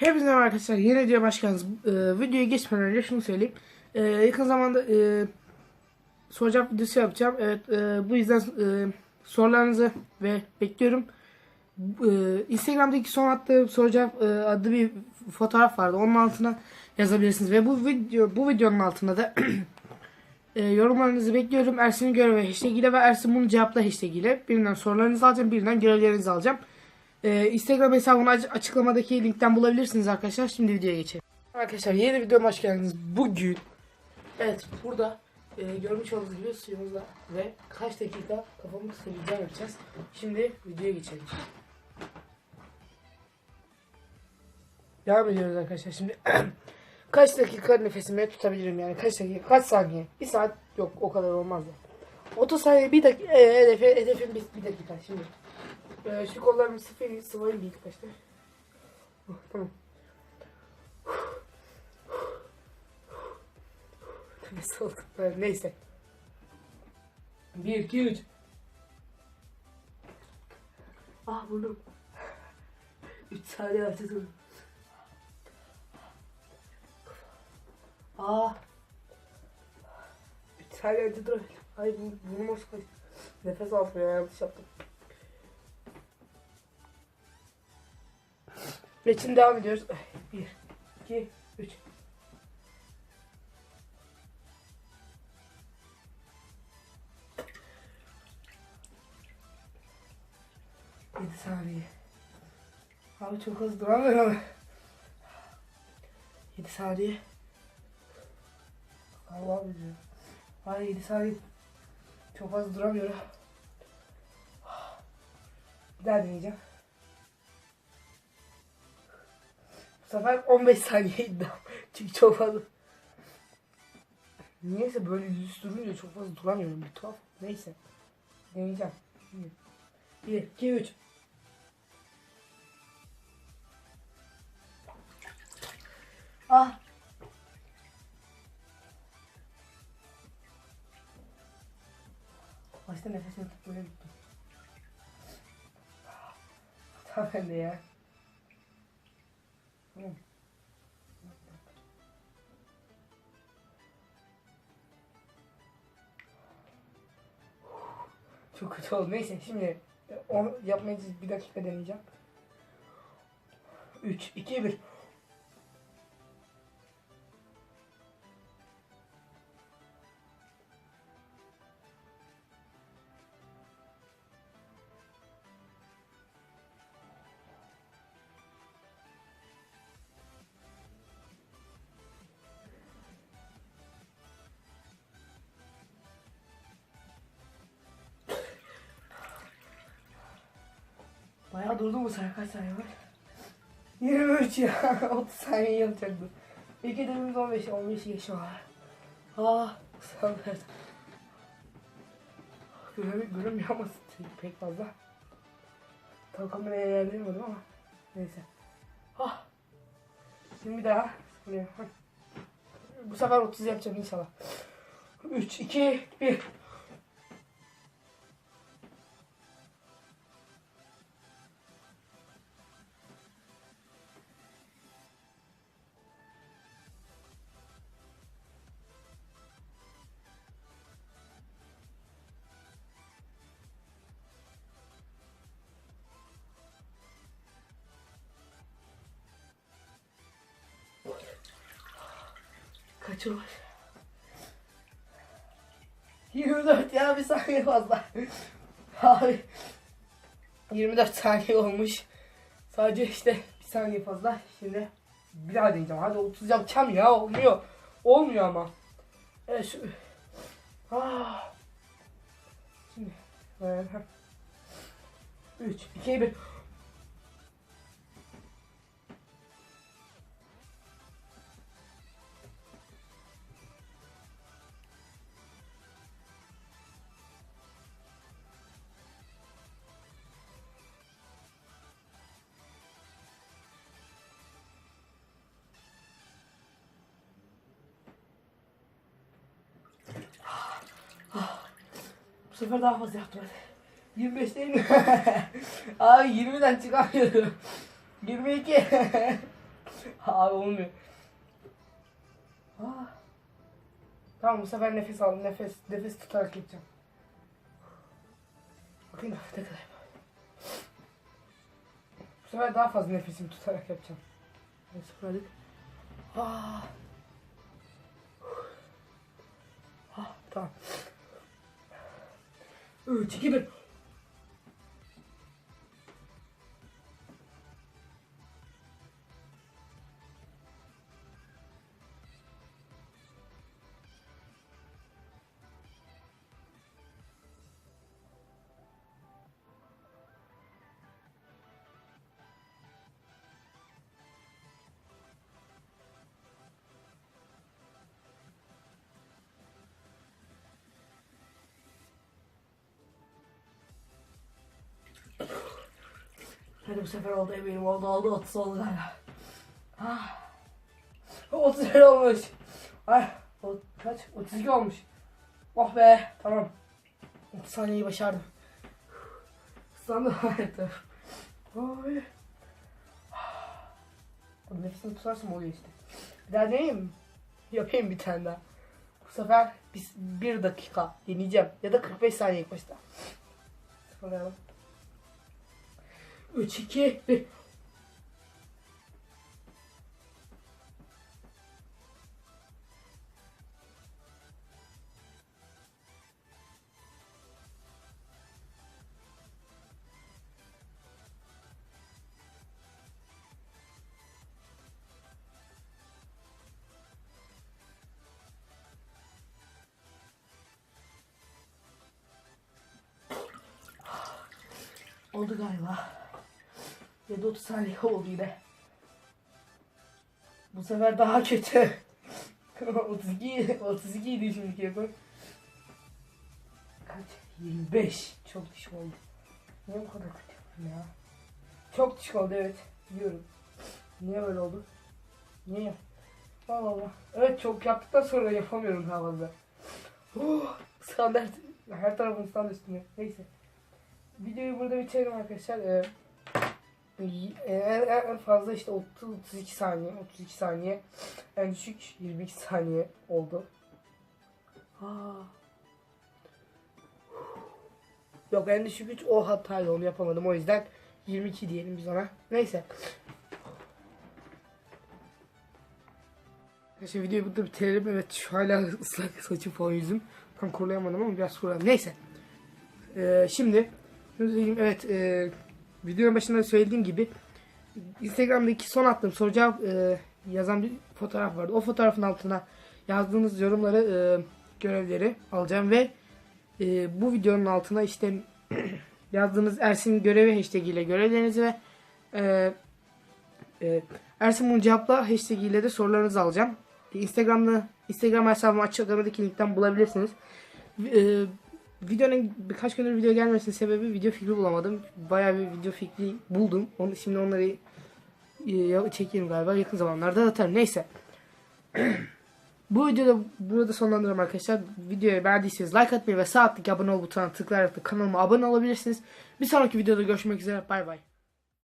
Hepinize merhaba arkadaşlar. Yeni video başkanız. Ee, videoya geçmeden önce şunu söyleyeyim. Ee, yakın zamanda e, soru cevap videosu yapacağım. Evet, e, bu yüzden e, sorularınızı ve bekliyorum. E, Instagram'daki son attığım soru cevap e, adlı bir fotoğraf vardı. Onun altına yazabilirsiniz ve bu video bu videonun altına da e, yorumlarınızı bekliyorum. Ersin'in görevi hashtag ile ve Ersin bunu cevapla hashtag ile. Birinden sorularınızı alacağım, birinden görevlerinizi alacağım. Ee, Instagram hesabını aç- açıklamadaki linkten bulabilirsiniz arkadaşlar. Şimdi videoya geçelim. Arkadaşlar yeni videoma hoş geldiniz. Bugün evet burada e, görmüş olduğunuz gibi suyumuzda ve kaç dakika kafamı kısabileceğim yapacağız. Şimdi videoya geçelim. Devam ediyoruz arkadaşlar. Şimdi kaç dakika nefesimi tutabilirim yani kaç dakika kaç saniye? Bir saat yok o kadar olmaz da. 30 saniye bir dakika e, hedefi, hedefim bir, bir dakika şimdi. Ee, şu kollarımı sıfır sıvayım ilk başta. Oh, tamam. Evet, neyse. 1, 2, 3. Ah burnum. 3 saniye harcadım. Ah. 3 saniye harcadım. Ay burnum hoş Nefes almıyor yanlış yaptım. Ve şimdi devam ediyoruz. 1, 2, 3. Yedi saniye. Abi çok hızlı duramıyorum. 7 saniye. Allah'ım diyor. Ay 7 saniye. Çok fazla duramıyorum. Bir daha deneyeceğim. Sefer 15 saniye iddiam. Çünkü çok fazla. Niyeyse böyle yüz durunca çok fazla duramıyorum. Bir tuhaf. Neyse. Deneyeceğim. 1, 2, 3. Ah. Başta nefesimi tutmayı unuttum. Tamam bende ya. Çok kötü oldu. Neyse şimdi onu yapmayı bir dakika deneyeceğim. 3, 2, 1. Bayağı durdu bu sefer kaç saniye var? 23 ya. 30 saniye yapacaktı. İlk hedefimiz 15. 15 yaşı var. Ah. Sabret. Göremiyor, göremiyor ama pek fazla. Tam kameraya yerleyemedim ama. Neyse. Ah. Şimdi bir daha. Bu sefer 30 yapacağım inşallah. 3, 2, 1. Kaç var? 24 ya bir saniye fazla. Abi 24 saniye olmuş. Sadece işte bir saniye fazla. Şimdi bir daha deneyeceğim. Hadi 30 yapacağım ya olmuyor. Olmuyor ama. Evet şu. Ah. Şimdi. 3, 2, 1. sefer daha fazla yaptım hadi. 25 değil mi? Abi 20'den çıkamıyorum. 22. Abi olmuyor. Ah. Tamam bu sefer nefes aldım. Nefes nefes tutarak yapacağım. Bakayım ne kadar. Bu sefer daha fazla nefesimi tutarak yapacağım. Evet, sıfırladık. Ah. Ah, tamam. 3, 2, 1. Hadi bu sefer oldu eminim oldu oldu 30 oldu galiba. Ah. 31 olmuş. Ay o, kaç? 32 olmuş. Oh be tamam. 30 saniyeyi başardım. Sandım hayatım. Oy. Bu nefesini tutarsam oluyor işte. Bir daha deneyeyim? Yapayım bir tane daha. Bu sefer biz bir dakika deneyeceğim. Ya da 45 saniye başta. Sıfırlayalım. 打ち切るオルガイは。7 30 saniye oldu yine. Bu sefer daha kötü. 32 32 idi şimdiki yapı. Kaç? 25. Çok düşük oldu. Niye bu kadar kötü ya? Çok düşük oldu evet. Biliyorum. Niye böyle oldu? Niye? Allah Allah. Evet çok yaptıktan sonra yapamıyorum daha fazla. Oh, standart. Her tarafım standart üstüne. Neyse. Videoyu burada bitirelim arkadaşlar. Ee, en, en- en fazla işte 30 32 saniye, 32 saniye. En düşük 22 saniye oldu. Aa. Yok en düşük 3 o hataydı onu yapamadım o yüzden 22 diyelim biz ona. Neyse. Arkadaşlar videoyu burada bitirelim. Evet şu hala ıslak saçım falan yüzüm. Tam kurulayamadım ama biraz kurulayalım. Neyse. Ee, şimdi. Evet e, videonun başında söylediğim gibi Instagram'daki son attığım soru cevap e, yazan bir fotoğraf vardı. O fotoğrafın altına yazdığınız yorumları e, görevleri alacağım ve e, bu videonun altına işte yazdığınız Ersin görevi hashtag ile görevlerinizi ve e, e, Ersin bunu cevapla hashtag ile de sorularınızı alacağım. Instagram'da Instagram hesabımı açıklamadaki linkten bulabilirsiniz. E, videonun birkaç gündür video gelmesinin sebebi video fikri bulamadım. Bayağı bir video fikri buldum. Onu, şimdi onları e, çekeyim galiba. Yakın zamanlarda atarım. Neyse. Bu videoda burada sonlandırıyorum arkadaşlar. Videoyu beğendiyseniz like atmayı ve sağ alttaki abone ol butonuna tıklayarak da kanalıma abone olabilirsiniz. Bir sonraki videoda görüşmek üzere. Bay bay.